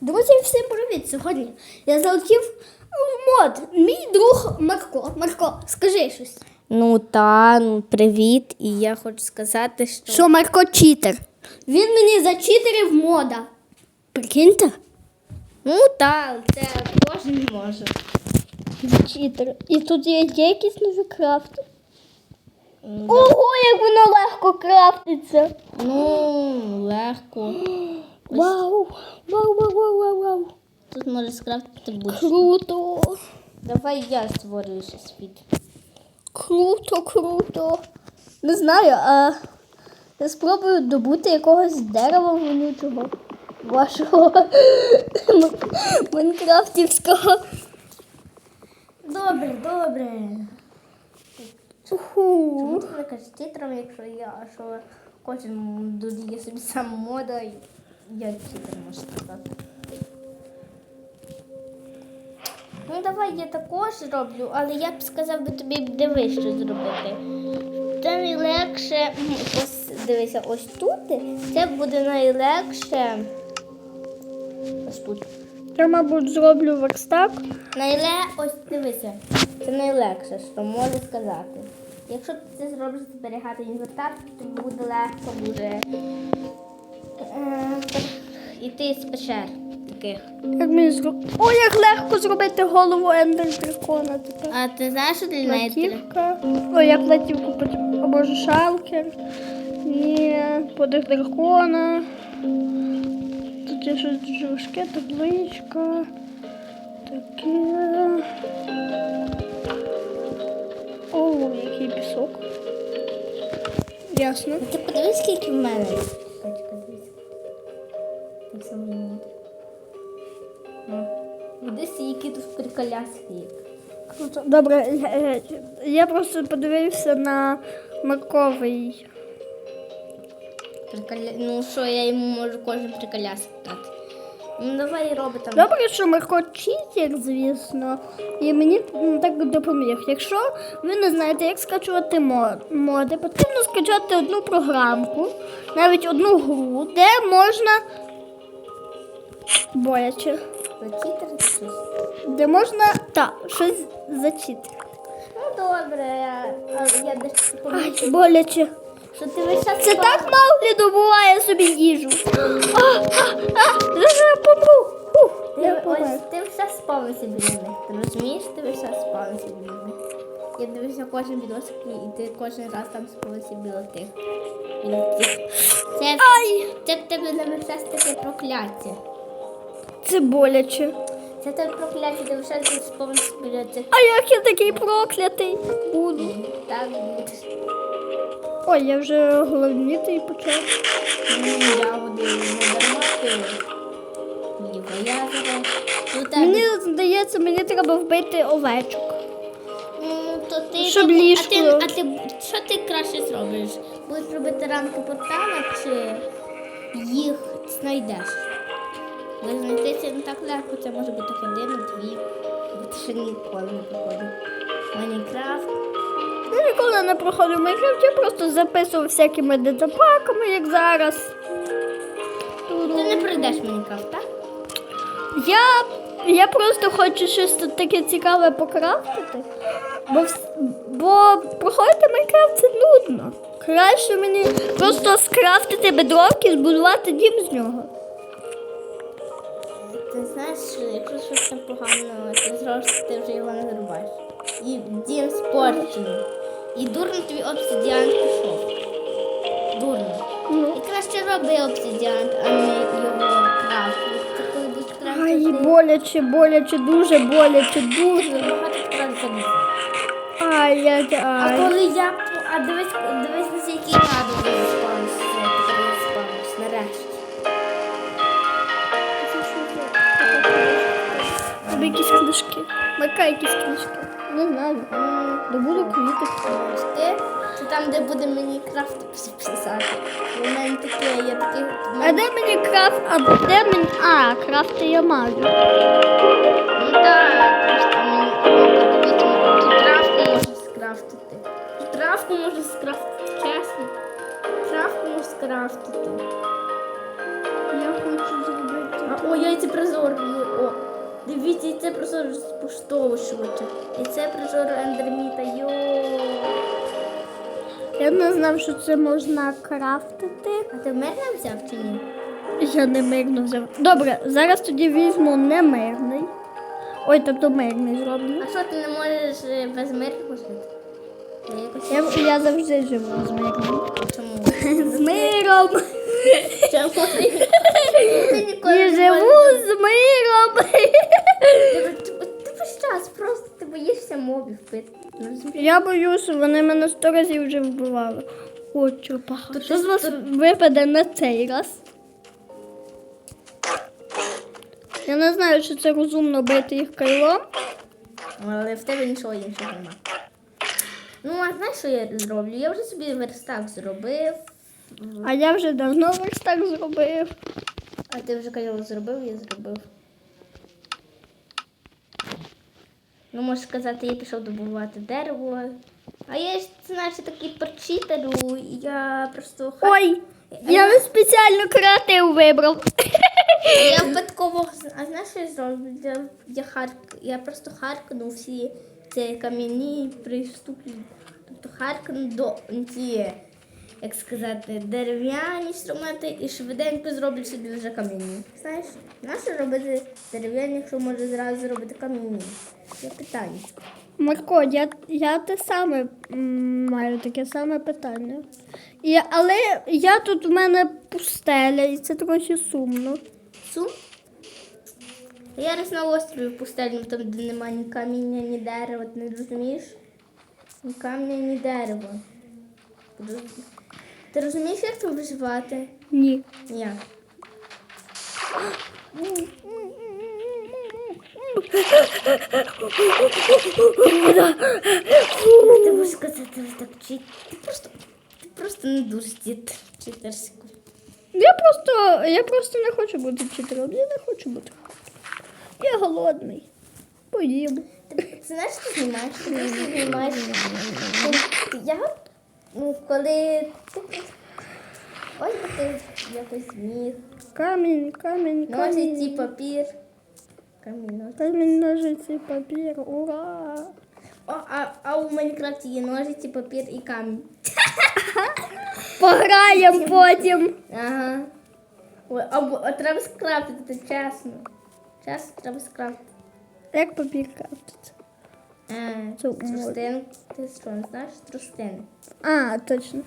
Друзі, всім привіт! Сьогодні я залетів в мод. Мій друг Марко. Марко, скажи щось. Ну та, ну привіт. І я хочу сказати, що. Що Марко читер. Він мені зачитерив мода. Прикиньте? Ну та, це кожен може. Читер. І тут є якісь нові крафти. Ого, як воно легко крафтиться. Ну, легко. Вау! Вау, вау, вау, вау, вау. Тут можеш скрафтити будь-що. Круто! Давай я створюю ще світ. Круто, круто. Не знаю, а я спробую добути якогось дерева вонючого вашого Майнкрафтівського. Добре, добре. Уху. Чому ти не кажеш титром, якщо я, що кожен додає собі сам мода, і я титр можу сказати. Ну давай я також роблю, але я б сказав би тобі дивись, що зробити. Це найлегше. Ось дивися, ось тут. Це буде найлегше. Ось тут. Я, мабуть, зроблю верстак. Найле, ось дивися. Це найлегше, що можу сказати. Якщо ти це зробиш зберігати інвентар, то буде легко буде йти з печер таких. Як мені зроб... О, як легко зробити голову ендер дракона тепер. А ти знаєш, що для неї? Платівка. О, як платівку потім. Або ж шалкер. Ні, подих дракона. Тут є щось дуже важке, табличка. Таке. О, який пісок. Ясно. Ти подивись, скільки в мене. Буде. Ну, які тут приколяски. Круто. Добре, я, я, просто подивився на Марковий. Приколя... Ну що, я йому можу кожен приколясок дати. Ну давай роби там. Добре, що Марко читер, звісно, і мені так допоміг. Якщо ви не знаєте, як скачувати моди, потрібно скачати одну програмку, навіть одну гру, де можна боляче, Зачитати щось. де можна та, щось зачитати. Ну добре, я, я дещо Ай, боляче. що ти весь час Це так Мауглі добуває собі їжу. А, а, а, я помру. Фух, я Ти, помер. ось, ти все спавився біля них. Ти розумієш, ти весь час спавився біля них. Я дивлюся кожен відосик, і ти кожен раз там спавився біля тих. Біля тих. Це, Ай, це в тебе на весь час таке прокляття. Це боляче. Це тебе прокляття, ти весь час спавився біля. А як я такий проклятий буду? Так будеш. Ой, я вже головніти почав. Ну, ягоди не дарма. Ніби я. Ну, тебе. Мені здається, мені треба вбити овечок. Ну, то ти, Щоб ти- ліжко. А ти, а ти що ти краще зробиш? Будеш робити рамки портала чи їх знайдеш? Бо знайти не так легко, це може бути година, дві, бо ти ще ніколи не проходив. Майнкрафт. Я ніколи не проходив Майнкрафт, я просто записував всякими дедапаками, як зараз. Ти не пройдеш Майнкрафт, так? Я, я просто хочу щось тут таке цікаве покрафтити. Бо, бо проходити Майнкрафт це нудно. Краще мені просто скрафтити бедрок і збудувати дім з нього. Знаєш, що якщо щось там погано, ти зробиш, ти вже його не зрубаєш. І дім спорчений. І дурно тобі обсидіан пішов. Дурно. Ну. І краще роби обсидіан, а не його будеш Ай, боляче, боляче, дуже боляче, дуже. багато крафт заліза. Ай, ай, А коли я... А дивись, дивись якісь книжки. Мака якісь книжки. Не знаю. Добуду квіти. Це там, де буде мені крафт писати. У мене таке, я такий... А де мені крафт? А де мені. А, крафти я маю. Ну так, просто мені подивіться, тут травку можу скрафтити. Травку можу скрафтити, чесно. Травку можу скрафтити. Я хочу зробити. О, яйцепрозор. О, дивіться, яйцепрозор спуштовувати. Яйцепрозор ендерміта, йо. Я не знав, що це можна крафтити. А ти мирно взяв чи ні? Я не мирно взяв. Добре, зараз тоді візьму немирний. Ой, тобто мирний зроблю. А що ти не можеш е, без мирного жити? Я. Я, завжди живу з мирним. Чому? З миром! Чому ти? Ти ніколи Я не живу з миром! Ти, ти, ти весь час просто ти боїшся мобів бити. Ну. Я боюся, вони мене сто разів вже вбивали. О. Тут Що з вас випаде на цей раз? Я не знаю, чи це розумно бити їх кайлом. Але в тебе нічого іншого нема. Ну, а знаєш, що я зроблю? Я вже собі верстак зробив. А я вже давно ось так зробив. А ти вже казав, зробив, я зробив. Ну, можеш сказати, я пішов добувати дерево. А я знаєш, такий перчитеру, і я просто Ой, я не спеціально креатив вибрав. Я випадково, а знаєш, що я? Я, я, харк, я просто харкну всі ці кам'яні приступи. Тобто харкну до ці, як сказати, дерев'яні інструменти і швиденько зроблю собі вже кам'яні. Знаєш, нащо робити дерев'яні, якщо може зразу зробити кам'яні? Є питання. Марко, я, я те саме м, маю таке саме питання. І, але я тут в мене пустеля, і це трохи сумно. Сум? Я раз на острові пустельному, там, де немає ні каміння, ні дерева, ти не розумієш? Ні камня, ні дерева. Ти розумієш, як там виживати? Ні. Як? Ти можеш сказати, так чит. Ти просто, ти просто не дуже чит, читерську. Я просто, я просто не хочу бути вчителем. Я не хочу бути. Я голодний. Поїм. Ти, знаєш, що ти знімаєш? Ти знімаєш. Я, ну, коли. Ось би ти якось зміг. Камінь, камінь, Ножиці, камінь. папір. Камінь, ножиці. Камінь, ножиці, папір. Ура! О, а, а у Майнкрафті є ножиці, папір і камінь. Пограємо потім. Ага. Ой, а, бо- а треба скрафтити, чесно. Чесно, треба скрафтити. Як папір крафтиться? Тростин. Ти що, не знаєш? Тростини. А, точно.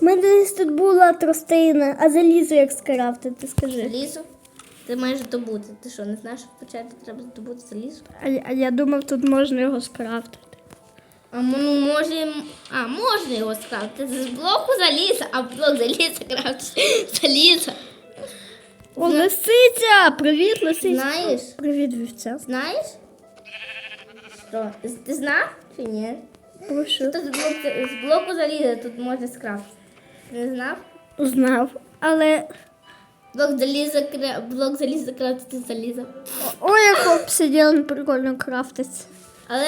У мене десь тут була тростина, а залізо як скрафтити, скажи. Залізо. Ти маєш добути. Ти що, не знаєш, що спочатку треба добути залізо? А, я- а я думав, тут можна його скрафтити. А ну може, а можна його скрафтити з блоку заліза, а блок заліза крафтить заліза. О, лисиця! Привіт, лисиця. Знаєш? Привіт, вівця. Знаєш? Що? Ти знав чи ні? Прошу. Тут з блоку, заліза тут можна скрафтити. Не знав? Знав. Але Блок заліза, блок заліза крафтити заліза. ой, як обсидіан прикольно крафтиться. Але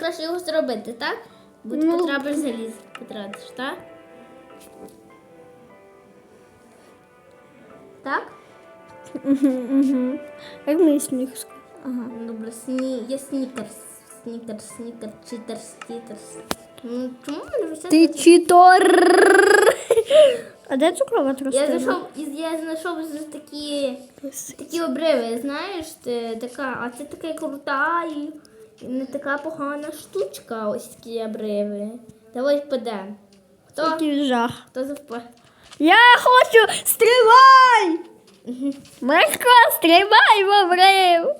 краще його зробити, так? Бо ти Ну. потрапиш заліз, потратиш, так? Так? Угу, угу. Як мій сніг Ага. Ну, Добре, сні... є снікерс. Снікерс, снікер, читерс, тітерс. Ну, чому весь час Ти читор. А де цукрова Я знайшов, я знайшов такі, такі обриви, знаєш, ти така, а це така крута і, не така погана штучка, ось такі обриви. Давай впадемо. Хто? Який жах. Хто завпа? Я хочу стривай! Марко, стрибай в обрив!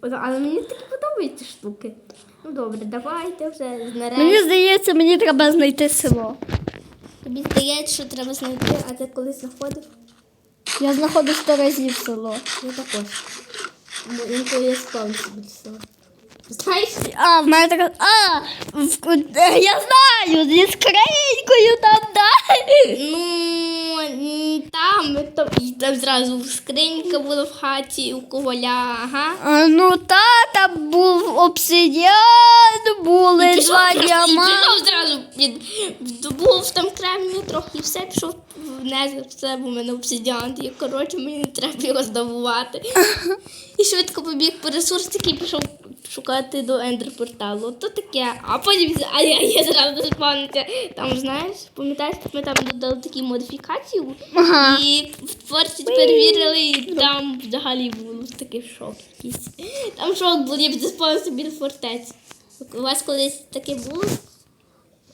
Але мені такі подобаються штуки. Ну добре, давайте вже Мені здається, мені треба знайти село. Тобі здається, що треба знайти, а ти коли знаходив? Я знаходжу сто разів село. Я також. Бо інколи я склав собі село. Знаєш? А, в мене така. А, в, я знаю, зі скринькою там, да? Ну, там, там, і там зразу скринька була в хаті у коваля, ага. А, ну та, там був обсидіан, були Пішов два просто, і діаманти. пішов зразу під був там кремню трохи, і все пішов внес все, бо в мене обсидіант. І коротше, мені не треба його здобувати. І швидко побіг по ресурсики і пішов шукати до ендерпорталу. То таке. А потім а я, я зразу заспавнився. Там, знаєш, пам'ятаєш, ми там додали такі модифікації Ага. і в творці перевірили, і там взагалі був такий шок якийсь. Там шок був, я б заспавнився біля фортеці. У вас колись таке було?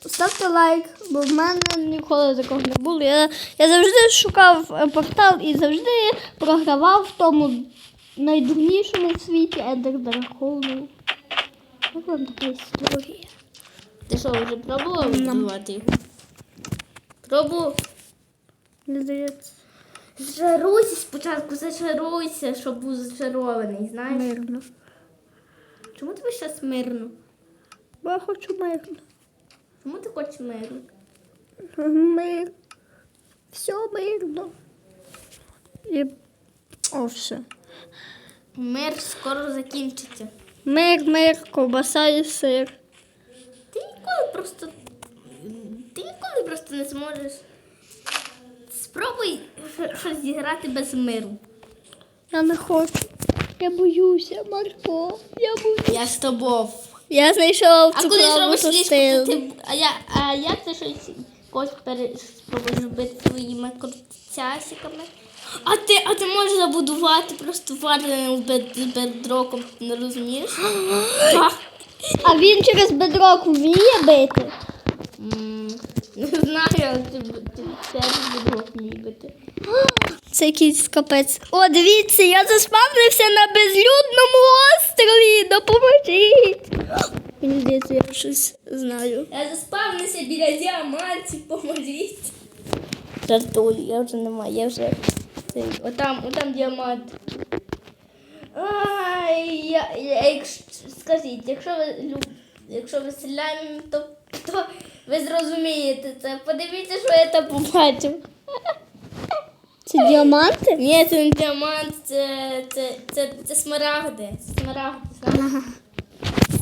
Ставте лайк, бо в мене ніколи такого не було. Я, я завжди шукав е, портал і завжди програвав в тому найдурнішому світі Ендер Дракону. Ось вам така історія. Ти що, вже пробував вбивати його? Пробував? Мені здається, Зачаруйся спочатку, зачаруйся, щоб був зачарований, знаєш? мирно. Чому тобі зараз мирно? Бо я хочу мирно. Чому ти хочеш мирно? Мир. Все мирно. І о, все. Мир скоро закінчиться. Мир, мир, ковбаса і сир. Ти ніколи просто. Ти ніколи просто не зможеш. Спробуй щось зіграти без миру. Я не хочу. Я боюся, Марко. Я боюся. Я з тобою. Я знайшла А цю коли праву то ти. А, я, а як ти щось когось пере... спробуєш робити своїми крутцясиками? А ти, а ти можеш забудувати просто вареним бед- бедроком, не розумієш? А він через бедрок вміє бити? Не знаю, ти бедрок вміє бити. Це якийсь капець. О, дивіться, я заспавнився на безлюдному острові. Допоможіть. Мені здається, я щось знаю. Я заспавнився біля діамантів, поможіть. Жартую, я вже не маю, я вже. Цей, отам, отам діамант. Ай, я, я, якщо, скажіть, якщо ви люб, якщо ви селянин, то, то ви зрозумієте це. Подивіться, що я там побачив. Це діаманти? Ні, це не діамант, це, це, це, це смарагди. Смарагди. знаєш?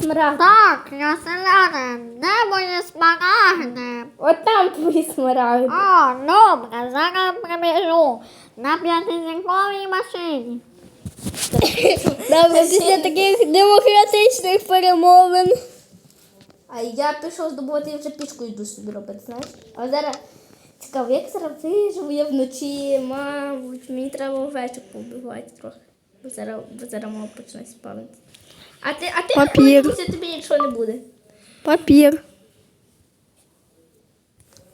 Смарагди. Так, я селянин. Де мої смарагди? От там твої смарагди. О, добре, зараз прибіжу на п'ятизірковій машині. Добре, після таких демократичних перемовин. А я пішов здобувати і вже пішку йду собі робити, знаєш? А зараз цікаво, як зараз виживу я вночі, мабуть, мені треба овечок побивати трохи. Бо зараз, бо зараз мама почне спавнити. А ти, а ти Папір. хвилюйся, тобі нічого не буде. Папір.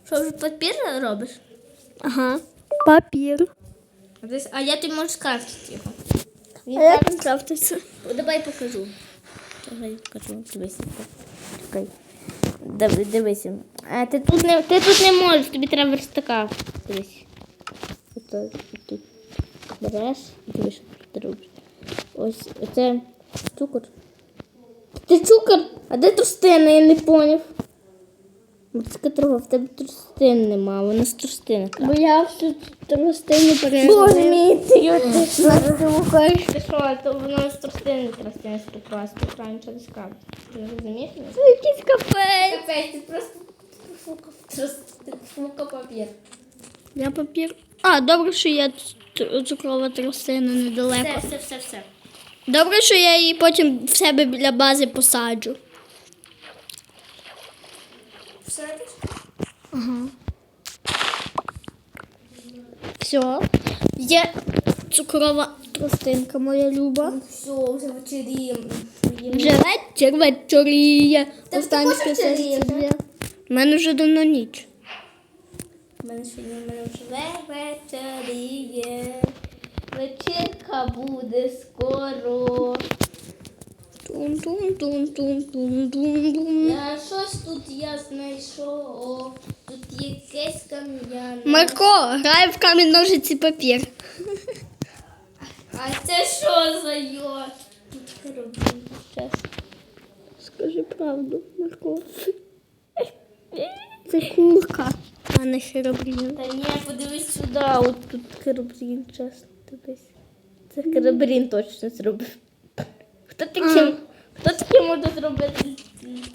Що вже папір робиш? Ага. Папір. А, а я тобі можу скрафтити його. Він А так- крафтиться? Давай покажу. Давай покажу. Дивися. Чекай. Диви- Дивися. А, ти, тут не, ти тут не можеш, тобі треба верстака. Дивись. Ото, тут береш і дивись, що ти робиш. Ось оце цукор. Ти цукор? А де трустина? Я не поняв. Морська трава, в тебе трустин нема, вона з трустини. Бо я всю тростину Боже переробила. мій, ти, ти що? Ти що, то воно з трустини тростини ти правильно нічого не скажеш. Ти не розумієш? Це якийсь капець. Капець, ти просто фука, папір. Я папір. А, добре, що ц- цукрова тростина недалеко. Все, все, все, все. Добре, що я її потім в себе біля бази посаджу. Все, Все. Є цукрова тростинка, моя люба. все, вже вечеріємо. Вже вечір вечоріє. Та Останні ти хочеш. У мене вже давно ніч. У мене сьогодні мене вже вечеріє. Вечірка буде скоро. Я щось тут я знайшов. Тут якесь кам'яне. Марко, грає в камінь ножиці папір. А це що за щас. Скажи правду, Марко. Це курка, а не херобрін. Та ні, подивись сюди, от тут Керобрін, чесно, дивись. Це Керобрін точно зробив. Хто таким, хто таким може зробити?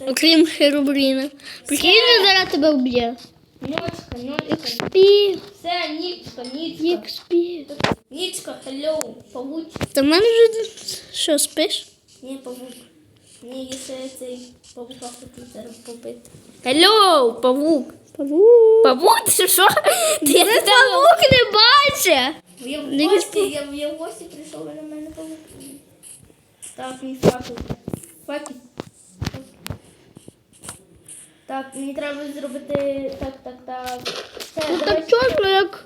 Окрім херобріна. Прикинь, він зараз тебе вб'є. Нічка, нічка. Спі, Все, нічка, нічка. спі. Нічка, hello, павуч. Та в мене вже що, спиш? Ні, павук. Ні, якщо цей павука хочу зараз побити. Hello, павук. Павук. Павук, ти що? Ти я Це павук не бачить. Я в Не гості, я, я в гості прийшов, і на мене павук. Так, мій факел. Факел. Так, мені треба зробити так, так, так. Все, Ну так чорно, як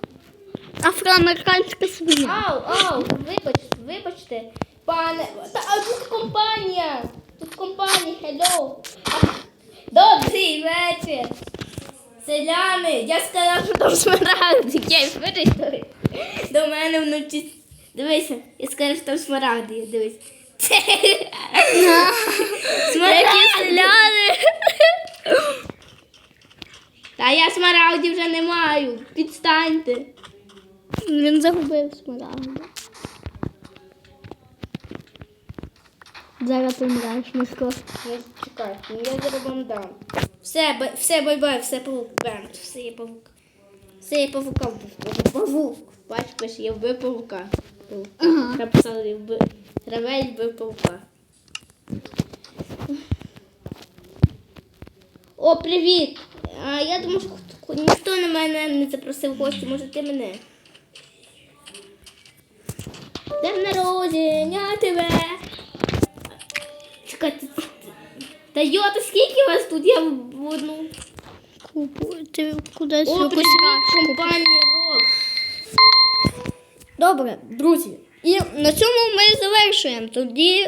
афроамериканська свиня. Ау, ау, вибачте, вибачте. Пане, та, а тут компанія. Тут компанія, hello. А, Добрий вечір. Селяни, я сказав, що там смарагди. Я вирішив. До мене вночі. Дивися, я сказав, що там смарагди. Дивись. Які Смарагди. селяни. Та я смарагдів вже не маю. Підстаньте. Він загубив смарагду. Зараз ти вмираєш, Мишко. Ну, чекайте, ну я зараз вам дам. Все, бай- все, бай-бай, все павук. Бем, все є павук. Все є павука. Павук. Бач, пише, я вбив павука. Ага. Написали. Травель вбив павука. О, привіт! А, я думаю, що хто- ніхто на мене не запросив в гості, може ти мене. День народження тебе! Чекайте. Та йота, скільки вас тут? Я в одну. Купу. Ти кудись О, привіт, компанія. Добре, друзі. І на цьому ми завершуємо. Тоді